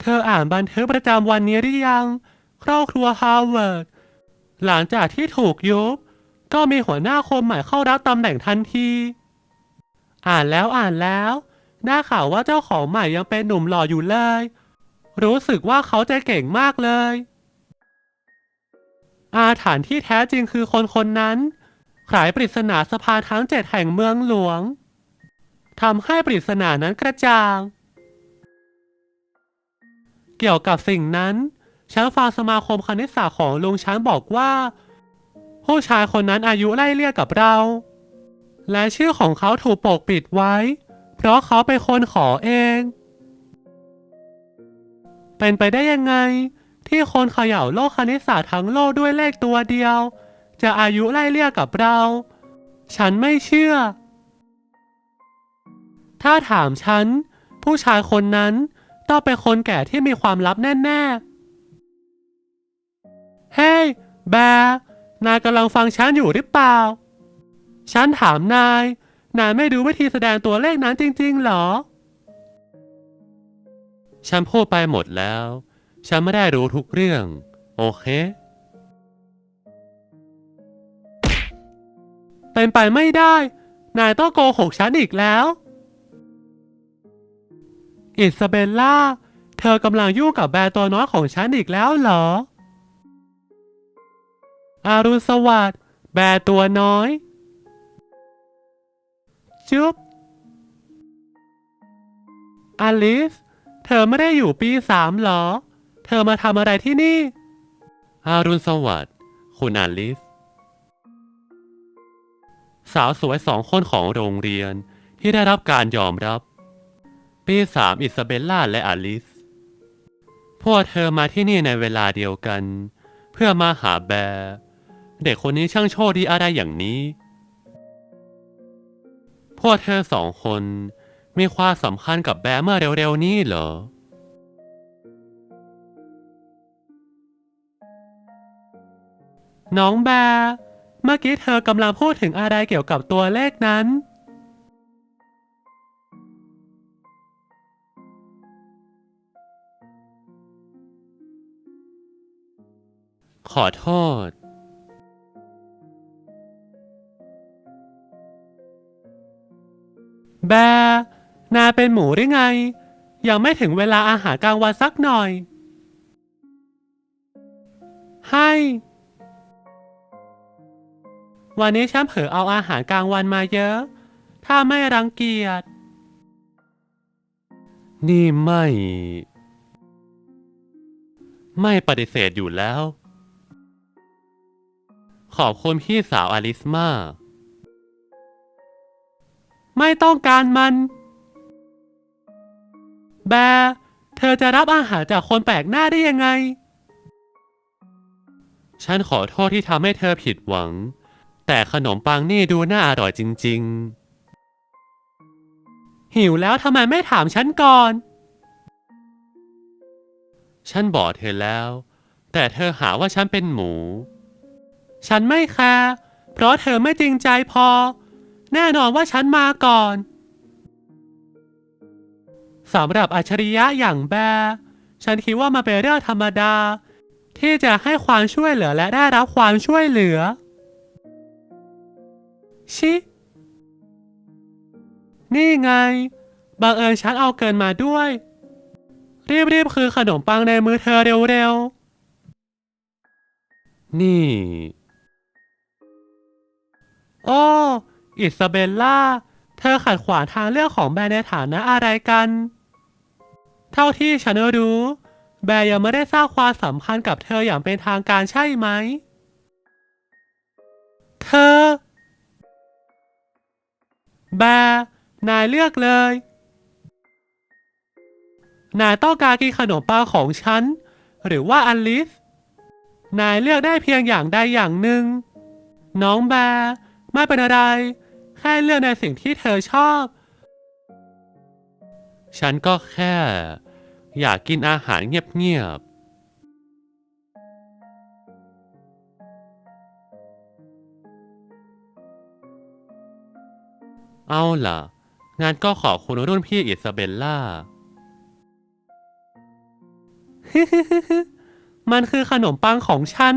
เธออ่านบันทึกประจำวันนี้หรือยัง ครอบครัวฮาร์วาร์ด หลังจากที่ถูกยุบ ก็มีหัวหน้าคนใหม่เข้ารับตำแหน่งทันที อ่านแล้วอ่านแล้วน่าข่าวว่าเจ้าของใหม่ยังเป็นหนุ่มหล่ออยู่เลย รู้สึกว่าเขาจะเก่งมากเลย อาถรรพ์ที่แท้จริงคือคนคนนั้น ขายปริศนาสะพานทั้งเจ็ดแห่งเมืองหลวงทำให้ปริศนานั้นกระจ่าง เกี่ยวกับสิ่งนั้นฉันฟังสมาคมคณิตศาสตร์ของลุงช้างบอกว่า ผู้ชายคนนั้นอายุไล่เลี่ยกับเรา และชื่อของเขาถูกปกปิดไว้ เพราะเขาเป็นคนขอเอง เป็นไปได้ยังไง ที่คนเขย่าโลกคณิตศาสตร์ทั้งโลกด้วยเลขตัวเดียว จะอายุไล่เลี่ยกับเรา ฉันไม่เชื่อ ถ้าถามฉัน ผู้ชายคนนั้นต้องเป็นคนแก่ที่มีความลับแน่ ๆ เฮ้แบร์นายกำลังฟังฉันอยู่หรือเปล่า ฉันถามนาย นายไม่ดูวิธีแสดงตัวเลขนั้นจริง ๆ หรอ ฉันพูดไปหมดแล้ว ฉันไม่ได้รู้ทุกเรื่อง โอเค เป็นไปไม่ได้ นายต้องโกหกฉันอีกแล้ว อิซาเบลล่า เธอกำลังยุ่งกับแบร์ตัวน้อยของฉันอีกแล้วเหรอ อารุณสวัสดิ์แบร์ตัวน้อย จุ๊บอลิส เธอไม่ได้อยู่ปีสามเหรอ เธอมาทำอะไรที่นี่ อารุณสวัสดิ์คุณอลิส สาวสวยสองคนของโรงเรียนที่ได้รับการยอมรับ ปีสามอิซาเบลล่าและอลิส พวกเธอมาที่นี่ในเวลาเดียวกัน เพื่อมาหาแบร์เด็กคนนี้ช่างโชคดีอะไรอย่างนี้ พวกเธอสองคนมีความสำคัญกับแบร์เมื่อเร็วๆนี้เหรอน้องแบร์ เมื่อกี้เธอกำลังพูดถึงอะไรเกี่ยวกับตัวเลขนั้น ขอโทษ แบนายเป็นหมูหรือไง ยังไม่ถึงเวลาอาหารกลางวันสักหน่อย ให้ วันนี้ฉันเผลอเอาอาหารกลางวันมาเยอะ ถ้าไม่รังเกียจ นี่ไม่ ไม่ปฏิเสธอยู่แล้ว ขอบคุณพี่สาวอลิสมากไม่ต้องการมัน แบร์เธอจะรับอาหารจากคนแปลกหน้าได้ยังไง ฉันขอโทษที่ทำให้เธอผิดหวัง แต่ขนมปังนี่ดูน่าอร่อยจริง ๆ หิวแล้วทำไมไม่ถามฉันก่อน ฉันบอกเธอแล้ว แต่เธอหาว่าฉันเป็นหมู ฉันไม่แคร์เพราะเธอไม่จริงใจพอ แน่นอนว่าฉันมาก่อนสำหรับอัจฉริยะอย่างแบร์ฉันคิดว่ามันเป็นเรื่องธรรมดา ที่จะให้ความช่วยเหลือและได้รับความช่วยเหลือ ชิ นี่ไง บังเอิญฉันเอาเกินมาด้วย รีบๆ คือขนมปังในมือเธอเร็วๆ นี่ โอ้ อิซาเบลล่า เธอขัดขวางทางเลือกของแบร์ในฐานะอะไรกัน เท่าที่ฉันรู้ แบร์ยังไม่ได้สร้างความสัมพันธ์กับเธออย่างเป็นทางการใช่ไหม เธอ แบนายเลือกเลย นายต้องการกินขนมปังของฉัน หรือว่าอลิส นายเลือกได้เพียงอย่างใดอย่างหนึ่ง น้องแบไม่เป็นอะไร แค่เลือกในสิ่งที่เธอชอบ ฉันก็แค่ อยากกินอาหารเงียบ เอาล่ะ งานก็ขอบคุณรุ่นพี่อิซาเบลล่า มันคือขนมปังของฉัน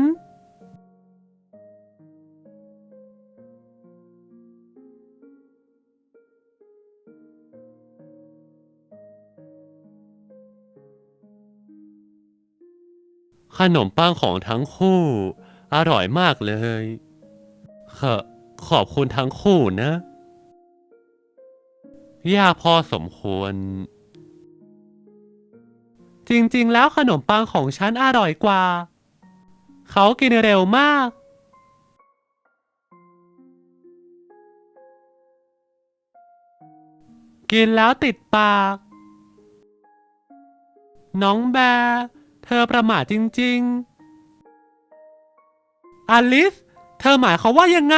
ขนมปังของทั้งคู่ อร่อยมากเลย ขอขอบคุณทั้งคู่นะ ยากพอสมควร จริงๆ แล้วขนมปังของฉันอร่อยกว่า เขากินเร็วมาก กินแล้วติดปาก น้องแบร์เธอประมาทจริง ๆ อลิส เธอหมายควาว่ายังไง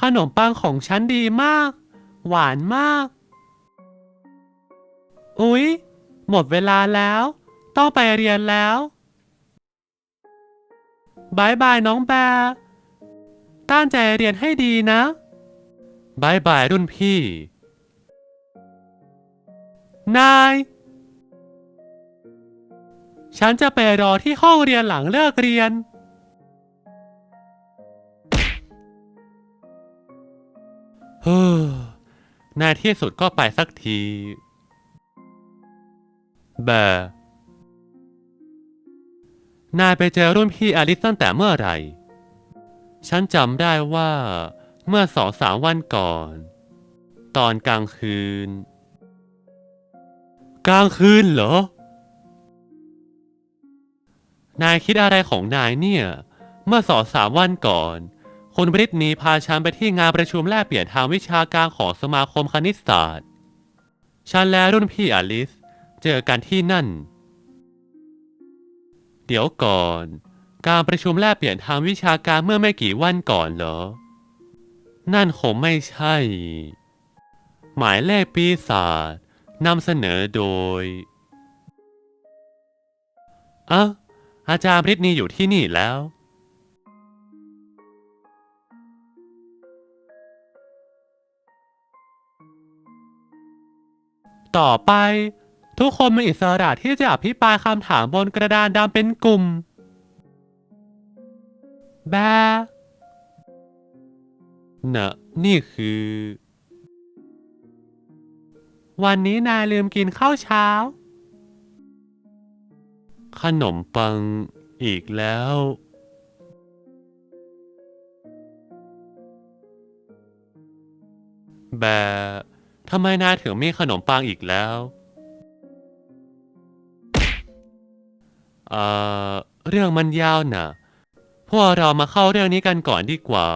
ขนมปังของฉันดีมาก หวานมาก อุ๊ย หมดเวลาแล้ว ต้องไปเรียนแล้วบายบายน้องแบตั้งใจเรียนให้ดีนะบายบายรุ่นพี่ นาย ฉันจะไปรอที่ห้องเรียนหลังเลิกเรียน เฮ้อ ในที่สุดก็ไปสักทีแบอร์นายไปเจอรุ่นพี่อลิสตั้งแต่เมื่อไหร่ ฉันจำได้ว่าเมื่อสองสามวันก่อน ตอนกลางคืน กลางคืนเหรอ นายคิดอะไรของนายเนี่ย เมื่อสองสามวันก่อน คุณบริตนีพาฉันไปที่งานประชุมแลกเปลี่ยนทางวิชาการของสมาคมคณิตศาสตร์ ฉันและรุ่นพี่อลิส เจอกันที่นั่น เดี๋ยวก่อน การประชุมแลกเปลี่ยนทางวิชาการเมื่อไม่กี่วันก่อนเหรอ นั่นคงไม่ใช่ หมายเลขปีศาจนำเสนอโดยอะอาจารย์บริตนีอยู่ที่นี่แล้ว ต่อไป ทุกคนมีอิสระที่จะอภิปรายคำถามบนกระดานดำเป็นกลุ่ม แบน่ะนี่คือ วันนี้นายลืมกินข้าวเช้า ขนมปังอีกแล้ว แบร์ ทำไมนายถึงมีขนมปังอีกแล้ว เอ่อ เรื่องมันยาวนะพวกเรามาเข้าเรื่องนี้กันก่อนดีกว่า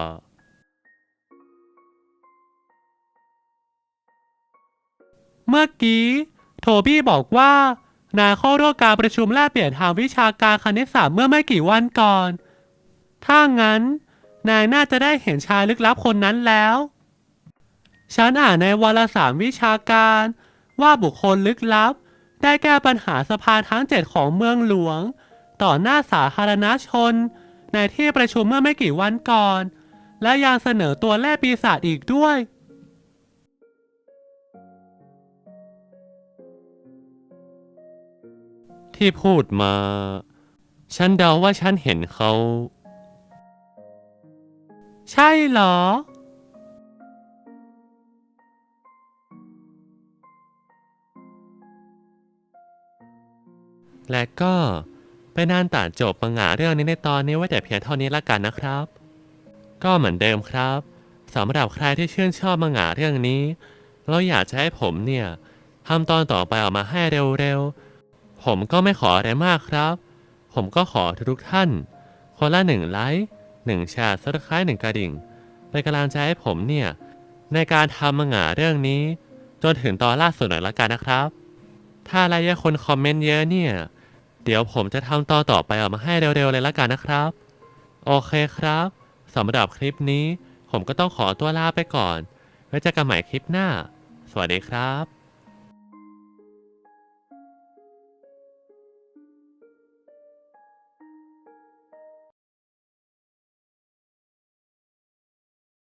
เมื่อกี้ โทบี้บอกว่านายเข้าร่วมการประชุมแลกเปลี่ยนทางวิชาการคณิตศาสตร์เมื่อไม่กี่วันก่อน ถ้างั้น นายน่าจะได้เห็นชายลึกลับคนนั้นแล้ว ฉันอ่านในวารสารวิชาการ ว่าบุคคลลึกลับ ได้แก้ปัญหาสะพานทั้งเจ็ดของเมืองหลวง ต่อหน้าสาธารณชน ในที่ประชุมเมื่อไม่กี่วันก่อน และยังเสนอตัวแลกปีศาจอีกด้วย ที่พูดมา ฉันเดาว่าฉันเห็นเขา ใช่เหรอ และก็เป็นอันตัดจบมังงะเรื่องนี้ในตอนนี้ไว้แต่เพียงเท่านี้ละกันนะครับ ก็เหมือนเดิมครับสำหรับใครที่ชื่นชอบมังงะเรื่องนี้ เราอยากจะให้ผมเนี่ยทำตอนต่อไปออกมาให้เร็วๆ ผมก็ไม่ขออะไรมากครับ ผมก็ขอทุกท่าน คนละหนึ่งไลค์หนึ่งแชร์ซับสไครต์หนึ่งกระดิ่งเป็นกำลังใจให้ผมเนี่ยในการทำมังงะเรื่องนี้ จนถึงตอนล่าสุดหน่อยละกันนะครับ ถ้ารเยคนคอมเมนต์เยอะเนี่ย เดี๋ยวผมจะทำตอนต่อไปออกมาให้เร็วๆเลยละกันนะครับ โอเคครับสำหรับคลิปนี้ ผมก็ต้องขอตัวลาไปก่อน ไว้เจอกันใหม่คลิปหน้า สวัสดีครับ